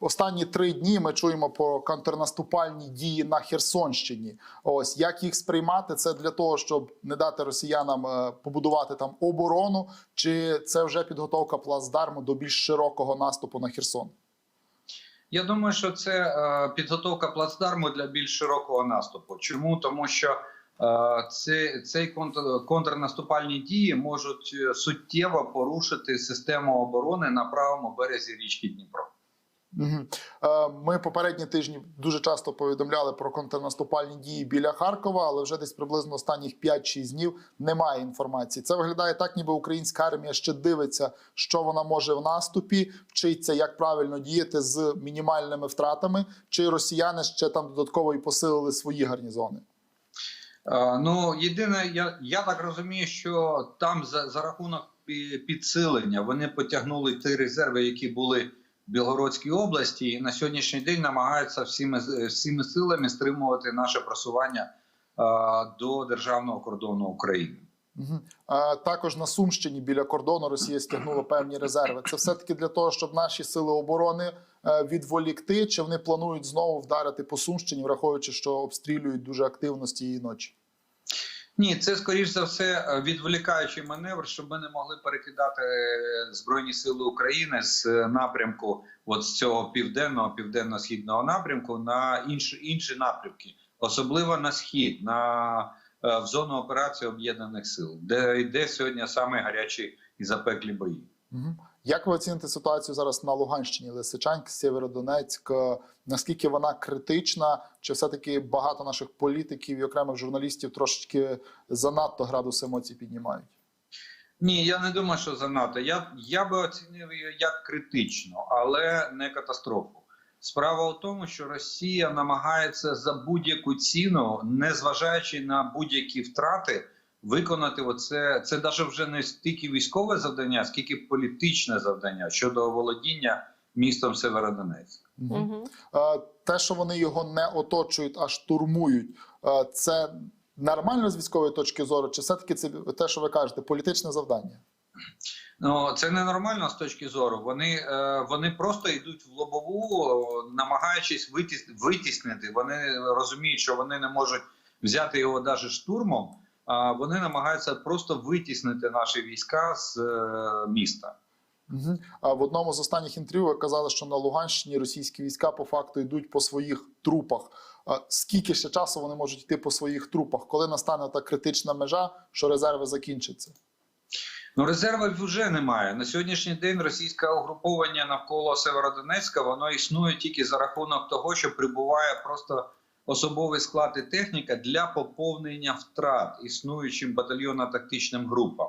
Останні три дні ми чуємо про контрнаступальні дії на Херсонщині. Ось як їх сприймати? Це для того, щоб не дати росіянам е, побудувати там оборону, чи це вже підготовка плацдарму до більш широкого наступу на Херсон? Я думаю, що це е, підготовка плацдарму для більш широкого наступу. Чому? Тому що е, це, цей контр, контрнаступальні дії можуть суттєво порушити систему оборони на правому березі річки Дніпро. Е, Ми попередні тижні дуже часто повідомляли про контрнаступальні дії біля Харкова, але вже десь приблизно останніх 5-6 днів немає інформації. Це виглядає так, ніби українська армія ще дивиться, що вона може в наступі, вчиться, як правильно діяти з мінімальними втратами, чи росіяни ще там додатково і посилили свої гарнізони. Е, Ну, єдине, я, я так розумію, що там за, за рахунок підсилення вони потягнули ті резерви, які були Білгородській області, і на сьогоднішній день намагаються всіми, з- всіми силами стримувати наше просування е, до державного кордону України. Е, Також на Сумщині біля кордону Росія стягнула певні резерви. Це все таки для того, щоб наші сили оборони е, відволікти, чи вони планують знову вдарити по Сумщині, враховуючи, що обстрілюють дуже активно з тієї ночі. Ні, це скоріш за все е, відволікаючий маневр, щоб ми не могли перекидати е, збройні сили України з е, напрямку, от з цього південного південно-східного напрямку на інші інші напрямки, особливо на схід, на в зону операції об'єднаних сил, де йде сьогодні саме гарячі і запеклі бої. Мгм. Як ви оціните ситуацію зараз на Луганщині, Лисичанськ, Сєвєродонецьк? Наскільки вона критична? Чи все-таки багато наших політиків і окремих журналістів трошечки занадто градус емоцій піднімають? Ні, я не думаю, що занадто. Я, я би оцінив її як критично, але не катастрофу. Справа в тому, що Росія намагається за будь-яку ціну, незважаючи на будь-які втрати, виконати оце. Це навіть вже не стільки військове завдання, скільки політичне завдання щодо оволодіння містом Северодонецьк. Угу. Те, що вони його не оточують, а штурмують, це нормально з військової точки зору, чи все-таки це те, що ви кажете, політичне завдання? Ну це ненормально з точки зору. Вони, е, вони просто йдуть в лобову, намагаючись витіснити. Вони розуміють, що вони не можуть взяти його навіть штурмом. А вони намагаються просто витіснити наші війська з е, міста. Угу. А в одному з останніх інтерв'ю ви казали, що на Луганщині російські війська по факту йдуть по своїх трупах. А Скільки ще часу вони можуть йти по своїх трупах? Коли настане та критична межа, що резерви закінчаться? Ну, резервів вже немає. На сьогоднішній день російське угруповання навколо Северодонецька воно існує тільки за рахунок того, що прибуває просто особовий склад і техніка для поповнення втрат існуючим батальйонно-тактичним групам.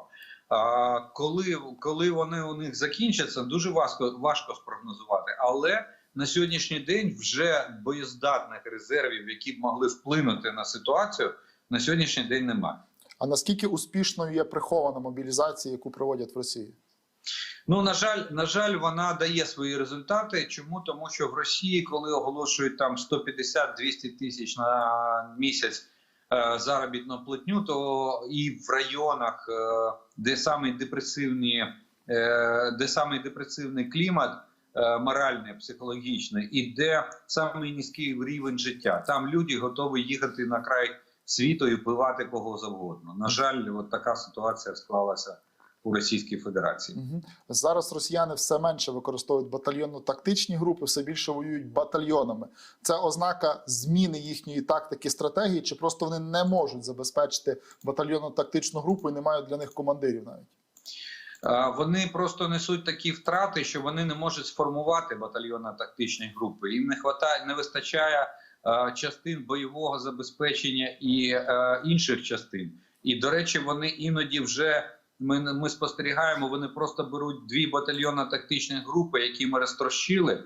А коли, коли вони у них закінчаться, дуже важко, важко спрогнозувати. Але на сьогоднішній день вже боєздатних резервів, які б могли вплинути на ситуацію, на сьогоднішній день немає. А наскільки успішною є прихована мобілізація, яку проводять в Росії? Ну на жаль, на жаль, вона дає свої результати. Чому тому, що в Росії, коли оголошують там 150-200 тисяч на місяць е, заробітну платню, то і в районах, е, де самий депресивні, е, де самий депресивний клімат. е, Моральний, психологічний, і де самий низький рівень життя. Там люди готові їхати на край світу і вбивати кого завгодно. На жаль, от така ситуація склалася у Російській Федерації. Угу. Зараз росіяни все менше використовують батальйонно-тактичні групи, все більше воюють батальйонами. Це ознака зміни їхньої тактики стратегії, чи просто вони не можуть забезпечити батальйонно-тактичну групу і не мають для них командирів навіть. Вони просто несуть такі втрати, що вони не можуть сформувати батальйонно-тактичні групи. Їм не хватає, не вистачає е, частин бойового забезпечення і е, інших частин. І до речі, вони іноді вже ми, ми спостерігаємо. Вони просто беруть дві батальйони тактичних групи, які ми розтрощили,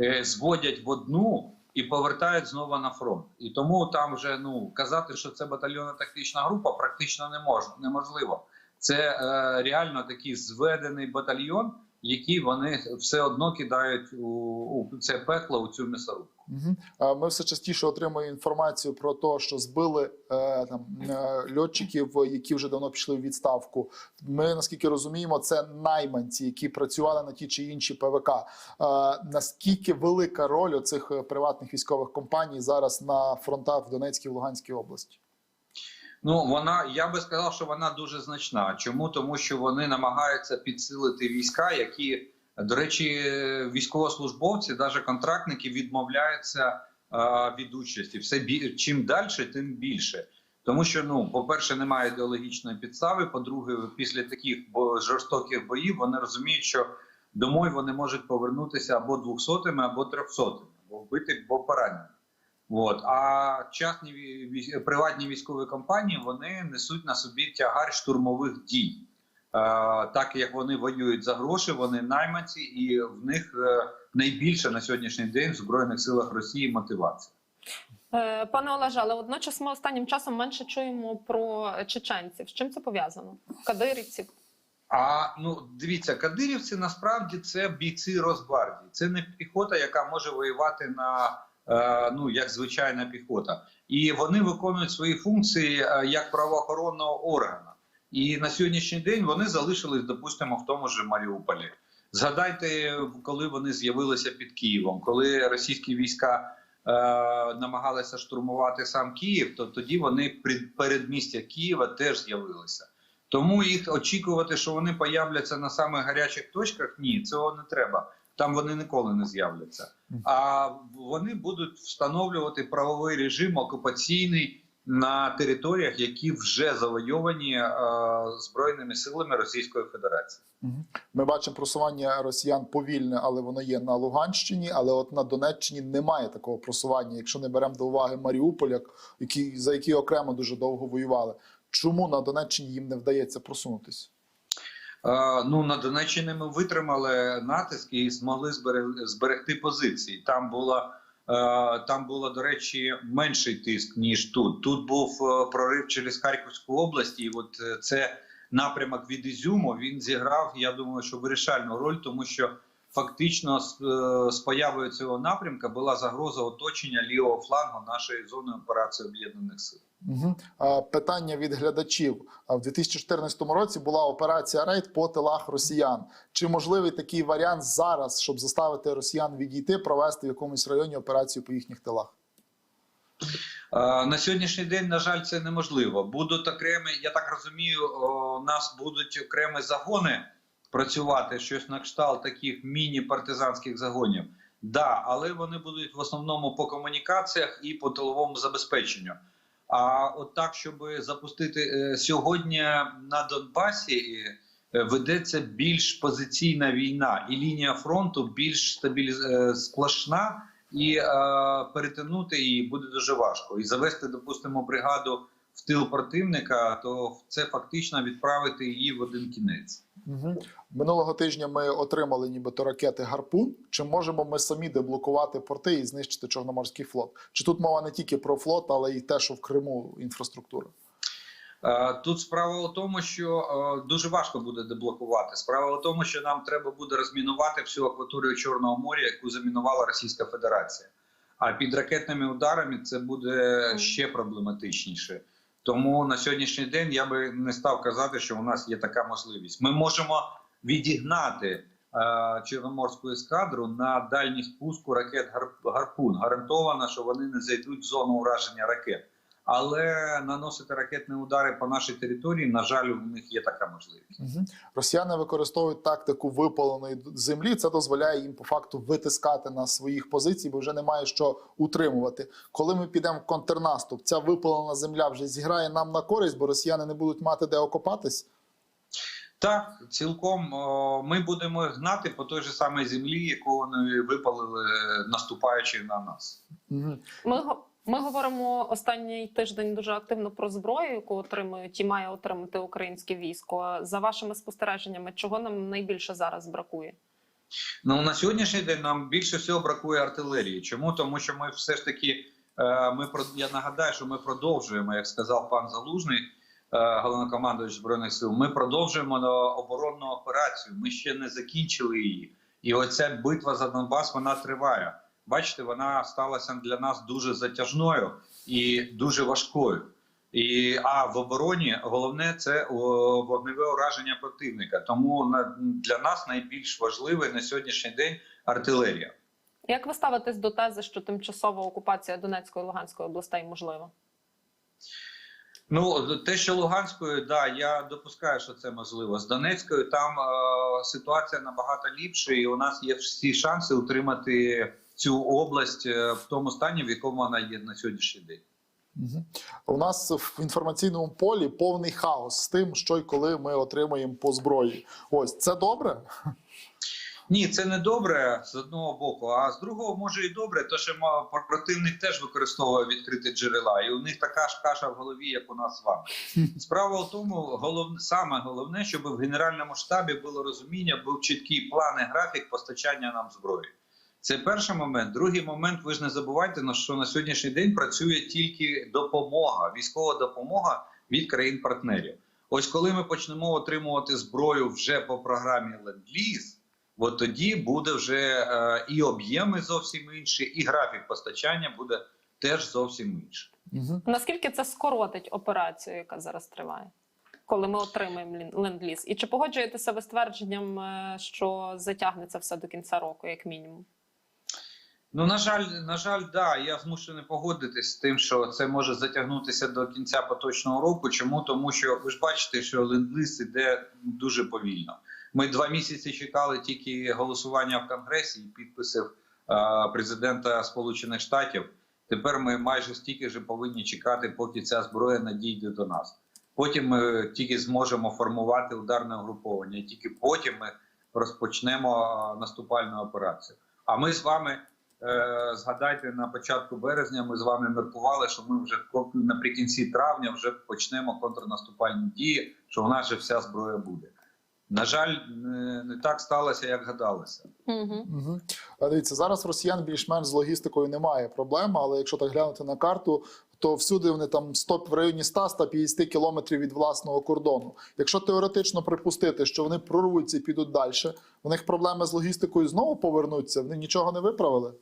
е, зводять в одну. І повертають знову на фронт, і тому там вже ну казати, що це батальйонна тактична група, практично не можна неможливо. Це е, реально такий зведений батальйон, які вони все одно кидають у, у це пекло у цю м'ясорубку. Угу. Ми все частіше отримуємо інформацію про те, що збили е, там е, льотчиків, які вже давно пішли в відставку. Ми наскільки розуміємо, це найманці, які працювали на ті чи інші ПВК. Е, наскільки велика роль оцих е, приватних військових компаній зараз на фронтах в Донецькій і Луганській області? Ну вона я би сказав, що вона дуже значна. Чому тому, що вони намагаються підсилити війська, які до речі, військовослужбовці, навіть контрактники, відмовляються е, від участі. Все чим далі, тим більше. Тому що, ну, по-перше, немає ідеологічної підстави. По-друге, після таких жорстоких боїв вони розуміють, що домой вони можуть повернутися або двохсотими, або трьохсотими, або вбити, або поранені. От. А частні приватні військові компанії вони несуть на собі тягар штурмових дій. Е, так як вони воюють за гроші, вони найманці, і в них е, найбільше на сьогоднішній день в Збройних силах Росії мотивація. Е, Пане Олеже, але водночас ми останнім часом менше чуємо про чеченців. З чим це пов'язано? Кадирівців? А ну дивіться, кадирівці насправді це бійці Росгвардії. Це не піхота, яка може воювати на ну як звичайна піхота, і вони виконують свої функції е, як правоохоронного органу. І на сьогоднішній день вони залишились, допустимо, в тому ж Маріуполі. Згадайте, коли вони з'явилися під Києвом, коли російські війська е, намагалися штурмувати сам Київ, то тоді вони передмістя Києва теж з'явилися. Тому їх очікувати, що вони появляться на самих гарячих точках, ні, цього не треба. Там вони ніколи не з'являться. А вони будуть встановлювати правовий режим окупаційний на територіях, які вже завойовані е, збройними силами Російської Федерації. Ми бачимо просування росіян повільне, але воно є на Луганщині. Але от на Донеччині немає такого просування, якщо не беремо до уваги Маріуполь, як- який, за який окремо дуже довго воювали. Чому на Донеччині їм не вдається просунутися? Е, Ну на Донеччині ми витримали натиск і змогли збере- зберегти позиції. Там була е, там було, до речі, менший тиск ніж тут. Тут був е, прорив через Харківську область, і от це напрямок від Ізюму. Він зіграв. Я думаю, що вирішальну роль, тому що фактично з появою цього напрямка була загроза оточення лівого флангу нашої зони операції об'єднаних сил. Угу. Питання від глядачів. В 2014 році була операція рейд по тилах росіян. Чи можливий такий варіант зараз, щоб заставити росіян відійти, провести в якомусь районі операцію по їхніх тилах? На сьогоднішній день, на жаль, це неможливо. Будуть окремі, я так розумію, у нас будуть окремі загони працювати, щось на кшталт таких міні-партизанських загонів. Да, але вони будуть в основному по комунікаціях і по тиловому забезпеченню. А от так, щоб запустити е, сьогодні на Донбасі, е, ведеться більш позиційна війна, і лінія фронту більш стабіліз... е, сплошна, і е, перетинути її буде дуже важко. І завести, допустимо, бригаду в тил противника, то це фактично відправити її в один кінець. Угу. Минулого тижня ми отримали нібито ракети Гарпун. Чи можемо ми самі деблокувати порти і знищити Чорноморський флот? Чи тут мова не тільки про флот, але й те, що в Криму інфраструктура? Е, Тут справа в тому, що е, дуже важко буде деблокувати. Справа в тому, що нам треба буде розмінувати всю акваторію Чорного моря, яку замінувала Російська Федерація. А під ракетними ударами це буде ще проблематичніше. Тому на сьогоднішній день я би не став казати, що у нас є така можливість. Ми можемо відігнати е, Чорноморську ескадру на дальній спуску ракет Гарпун. Гарантовано, що вони не зайдуть в зону ураження ракет. Але наносити ракетні удари по нашій території, на жаль, у них є така можливість. Угу. Росіяни використовують тактику випаленої землі. Це дозволяє їм по факту витискати на своїх позицій, бо вже немає що утримувати. Коли ми підемо в контрнаступ, ця випалена земля вже зіграє нам на користь, бо росіяни не будуть мати де окопатись. Так, цілком ми будемо гнати по той же самій землі, яку вони випалили, наступаючи на нас. Ми ми говоримо останній тиждень дуже активно про зброю, яку отримують і має отримати українське військо. За вашими спостереженнями, чого нам найбільше зараз бракує? Ну на сьогоднішній день нам більше всього бракує артилерії. Чому? Тому що ми все ж таки, е, ми я нагадаю, що ми продовжуємо, як сказав пан Залужний, головнокомандуючий збройних сил. Ми продовжуємо оборонну операцію. Ми ще не закінчили її. І оця битва за Донбас вона триває. Бачите, вона сталася для нас дуже затяжною і дуже важкою. І а в обороні головне це вогневе ураження противника. Тому для нас найбільш важливий на сьогоднішній день артилерія. Як ви ставитесь до тези, що тимчасова окупація Донецької і Луганської областей можлива? Ну те, що Луганською, да, я допускаю, що це можливо. З Донецькою там е, ситуація набагато ліпша, і у нас є всі шанси утримати цю область е, в тому стані, в якому вона є на сьогоднішній день. Угу. У нас в інформаційному полі повний хаос з тим, що й коли ми отримаємо по зброї. Ось це добре. Ні, це не добре з одного боку, а з другого може і добре, то що противник теж використовує відкриті джерела, і у них така ж каша в голові, як у нас з вами. Справа в тому, головне саме головне, щоб в генеральному штабі було розуміння, був чіткий план і графік постачання нам зброї. Це перший момент. Другий момент, ви ж не забувайте, на що на сьогоднішній день працює тільки допомога, військова допомога від країн-партнерів. Ось коли ми почнемо отримувати зброю вже по програмі Ленд-Ліз, от тоді буде вже е, і об'єми зовсім інші, і графік постачання буде теж зовсім інший. Угу. Наскільки це скоротить операцію, яка зараз триває, коли ми отримаємо ленд-ліз? І чи погоджуєтеся ви з твердженням, е, що затягнеться все до кінця року, як мінімум? Ну, на жаль, на жаль, да, я змушений погодитись з тим, що це може затягнутися до кінця поточного року. Чому? Тому що ви ж бачите, що ленд-лиз іде дуже повільно. Ми два місяці чекали тільки голосування в Конгресі і підписів е, президента Сполучених Штатів. Тепер ми майже стільки ж повинні чекати, поки ця зброя надійде до нас. Потім ми тільки зможемо формувати ударне угруповання, тільки потім ми розпочнемо наступальну операцію. А ми з вами згадайте на початку березня. Ми з вами міркували, що ми вже наприкінці травня вже почнемо контрнаступальні дії, що в нас же вся зброя буде. На жаль, не, не так сталося, як гадалося. Угу. Угу. Дивіться, зараз росіян більш-менш з логістикою немає проблем, але якщо так глянути на карту, то всюди вони там 100, в районі 100-150 кілометрів від власного кордону. Якщо теоретично припустити, що вони прорвуться і підуть далі, у них проблеми з логістикою знову повернуться, вони нічого не виправили.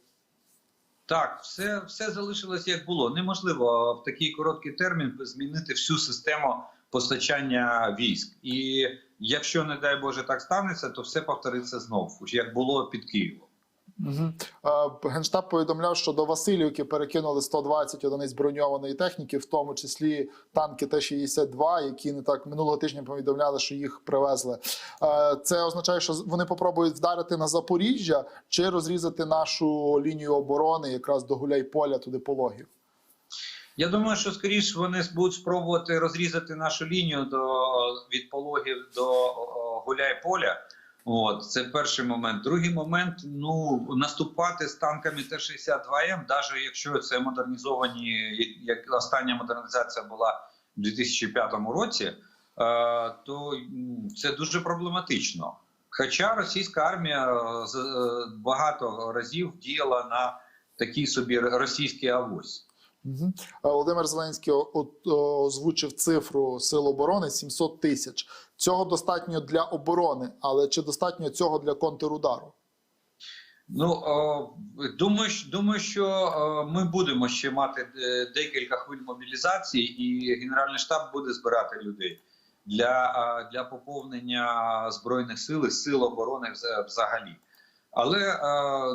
Так, все, все залишилось як було. Неможливо в такий короткий термін змінити всю систему постачання військ. І якщо, не дай Боже, так станеться, то все повториться знову, як було під Києвом. Угу. Генштаб повідомляв, що до Васильівки перекинули 120 одиниць броньованої техніки, в тому числі танки Т-62, які не так минулого тижня повідомляли, що їх привезли. Е, Це означає, що вони попробують вдарити на Запоріжжя чи розрізати нашу лінію оборони якраз до Гуляйполя, туди пологів. Я думаю, що скоріше вони будуть спробувати розрізати нашу лінію до від пологів до Гуляйполя. От це перший момент. Другий момент ну наступати з танками Т-62М, навіть якщо це модернізовані, як остання модернізація була в 2005 році, е, то це дуже проблематично. Хоча російська армія е, е, багато разів діяла на такий собі російський авось. Угу. Володимир Зеленський озвучив цифру сил оборони 700 тисяч. Цього достатньо для оборони, але чи достатньо цього для контрудару? Ну думаю, думаю, що ми будемо ще мати е, декілька хвиль мобілізації, і Генеральний штаб буде збирати людей для, для поповнення збройних сил і сил оборони взагалі. Але е,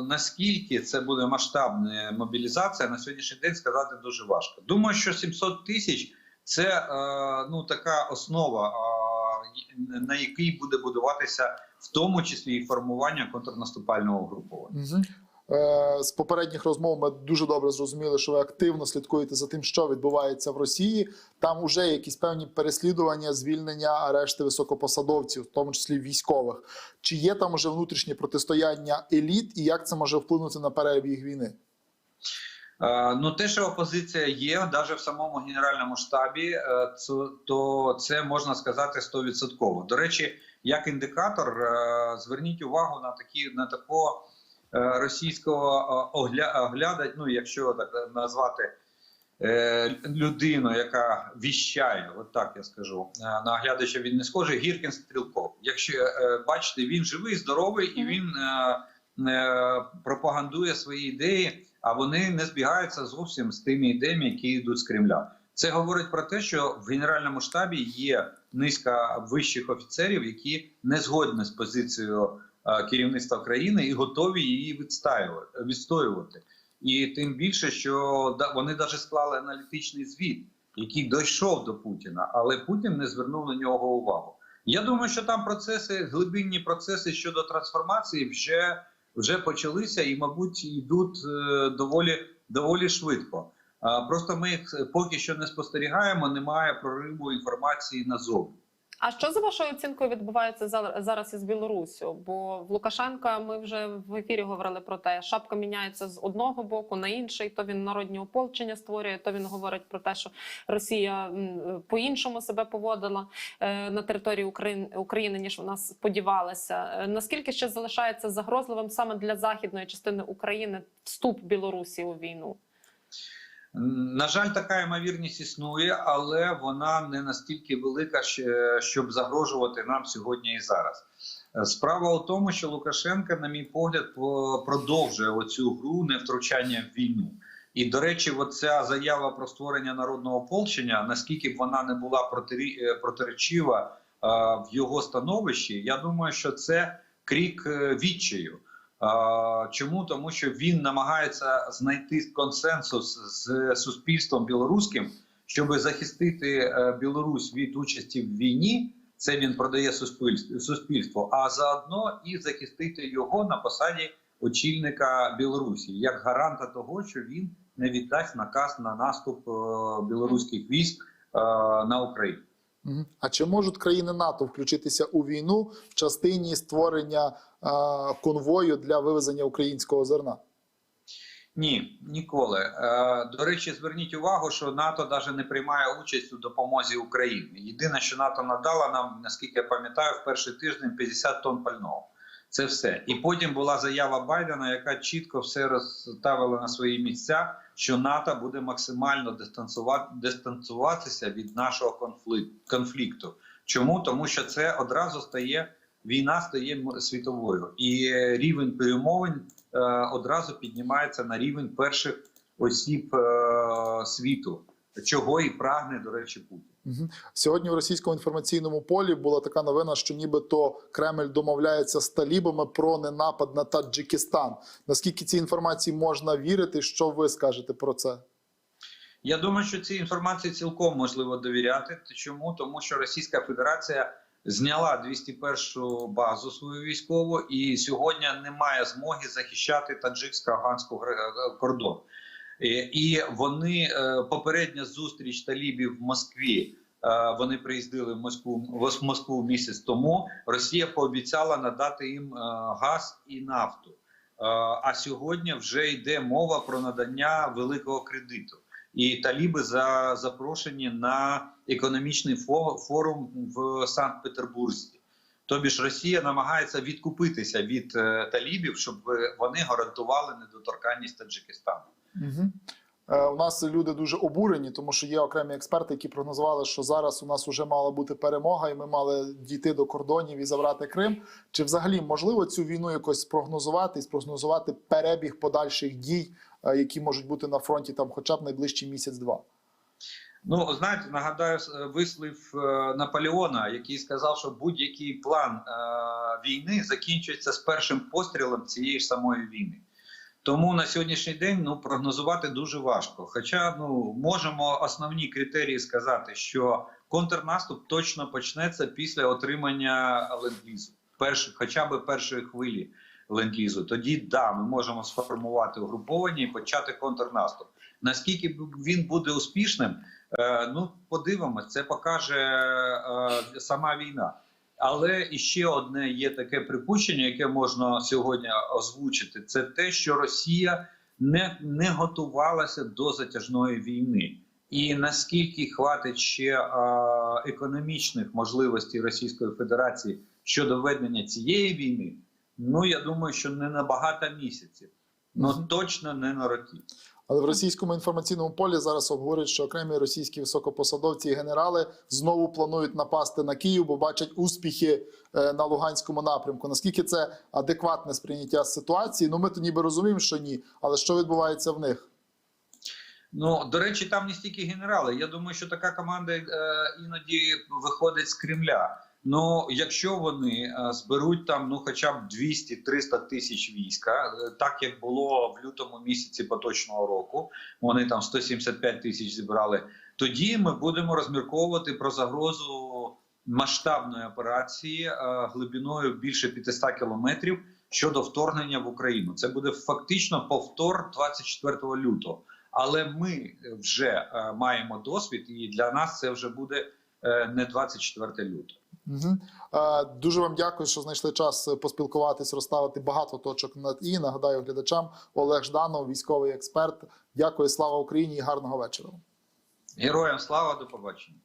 наскільки це буде масштабна мобілізація на сьогоднішній день сказати дуже важко. Думаю, що 700 тисяч це е, ну така основа, е, на якій буде будуватися в тому числі і формування контрнаступального угруповання. Е, з попередніх розмов ми дуже добре зрозуміли, що ви активно слідкуєте за тим, що відбувається в Росії. Там вже якісь певні переслідування, звільнення, арешти високопосадовців, в тому числі військових. Чи є там уже внутрішнє протистояння еліт, і як це може вплинути на перебіг війни? Е, Ну, те, що опозиція є, навіть в самому генеральному штабі, е, то це можна сказати 100%. До речі, як індикатор, зверніть увагу на такі на такого російського е, огляда, ну якщо так назвати е, людину, яка віщає, от так я скажу, е, на глядача він не схожий, Гіркін Стрілков. Якщо е, бачите, він живий, здоровий і він е, е, пропагандує свої ідеї, а вони не збігаються зовсім з тими ідеями, які йдуть з Кремля. Це говорить про те, що в генеральному штабі є низка вищих офіцерів, які не згодні з позицією е, керівництва країни і готові її відстоювати. І тим більше, що вони навіть склали аналітичний звіт, який дійшов до Путіна, але Путін не звернув на нього увагу. Я думаю, що там процеси, глибинні процеси щодо трансформації вже, вже почалися і, мабуть, йдуть е, доволі, доволі швидко. Просто ми їх поки що не спостерігаємо, немає прориву інформації назовні. А що за вашою оцінкою відбувається за- зараз із Білоруссю? Бо в Лукашенка ми вже в ефірі говорили про те, шапка міняється з одного боку на інший. То він народні ополчення створює, то він говорить про те, що Росія по-іншому себе поводила е, на території України, України ніж вона сподівалася. Е, Наскільки ще залишається загрозливим саме для західної частини України вступ Білорусі у війну? На жаль, така ймовірність існує, але вона не настільки велика, щоб загрожувати нам сьогодні і зараз. Е, Справа у тому, що Лукашенко, на мій погляд, по- продовжує оцю гру невтручання в війну. І до речі, оця заява про створення народного ополчення, наскільки б вона не була е, протиречива е, в його становищі, я думаю, що це крік відчаю. Чому тому, що він намагається знайти консенсус з суспільством білоруським, щоб захистити е, Білорусь від участі в війні. Це він продає суспільству, а заодно і захистити його на посаді очільника Білорусі як гаранта того, що він не віддасть наказ на наступ е, білоруських військ е, на Україну. А чи можуть країни НАТО включитися у війну в частині створення конвою для вивезення українського зерна? Ні, ніколи. Е, До речі, зверніть увагу, що НАТО навіть не приймає участь у допомозі Україні. Єдине, що НАТО надала нам, наскільки я пам'ятаю, в перший тиждень 50 тонн пального. Це все. І потім була заява Байдена, яка чітко все розставила на свої місця, що НАТО буде максимально дистанцювати, дистанцюватися від нашого конфлікту. Чому? Тому що це одразу стає війна стає світовою, і рівень перемовин е, одразу піднімається на рівень перших осіб е, світу, чого і прагне, до речі, Путін. Мгм. Сьогодні в російському інформаційному полі була така новина, що нібито Кремль домовляється з талібами про ненапад на Таджикистан. Наскільки цій інформації можна вірити? Що ви скажете про це? Я думаю, що цій інформації цілком можливо довіряти. Чому? Тому що Російська Федерація зняла 201 базу свою військову, і сьогодні немає змоги захищати таджиксько-афганську гр- кордон. І, і вони е, попередня зустріч талібів в Москві. е, Вони приїздили в Москву в Москву місяць тому. Росія пообіцяла надати їм е, газ і нафту. Е, А сьогодні вже йде мова про надання великого кредиту. І таліби за запрошені на економічний фо- форум в Санкт-Петербурзі. Тобі ж Росія намагається відкупитися від е, талібів, щоб е, вони гарантували недоторканність Таджикистану. Угу. Е, у нас люди дуже обурені, тому що є окремі експерти, які прогнозували, що зараз у нас вже мала бути перемога, і ми мали дійти до кордонів і забрати Крим. Чи взагалі можливо цю війну якось спрогнозувати і спрогнозувати перебіг подальших дій, е, які можуть бути на фронті там, хоча б найближчий місяць-два? Ну знаєте, нагадаю е, вислів Наполеона, який сказав, що будь-який план війни закінчується з першим пострілом цієї ж самої війни. Тому на сьогоднішній день ну прогнозувати дуже важко. Хоча ну можемо основні критерії сказати, що контрнаступ точно почнеться після отримання ленд-лізу, перш, хоча б першої хвилі ленд-лізу. Тоді да, ми можемо сформувати угруповання і почати контрнаступ. Наскільки він буде успішним, е, ну подивимось, це покаже е, сама війна. Але іще одне є таке припущення, яке можна сьогодні озвучити: це те, що Росія не, не готувалася до затяжної війни. І наскільки хватить ще е, економічних можливостей Російської Федерації щодо ведення цієї війни, ну я думаю, що не на багато місяців, ну Мгм. точно не на роки. Але в російському інформаційному полі зараз обговорюють, що окремі російські високопосадовці і генерали знову планують напасти на Київ, бо бачать успіхи е, на Луганському напрямку. Наскільки це адекватне сприйняття ситуації? Ну ми то ніби розуміємо, що ні, але що відбувається в них? Ну до речі, там не стільки генерали. Я думаю, що така команда е, іноді виходить з Кремля. Ну, якщо вони е, зберуть там ну хоча б 200-300 тисяч війська, е, так як було в лютому місяці поточного року, вони там 175 тисяч зібрали. Тоді ми будемо розмірковувати про загрозу масштабної операції е, глибиною більше 500 кілометрів щодо вторгнення в Україну. Це буде фактично повтор 24 лютого. Але ми вже маємо досвід, і для нас це вже буде не 24 лютого. Угу. Дуже вам дякую, що знайшли час поспілкуватись, розставити багато точок над і. Нагадаю глядачам Олег Жданов, військовий експерт. Дякую, слава Україні і гарного вечора. Героям слава до побачення.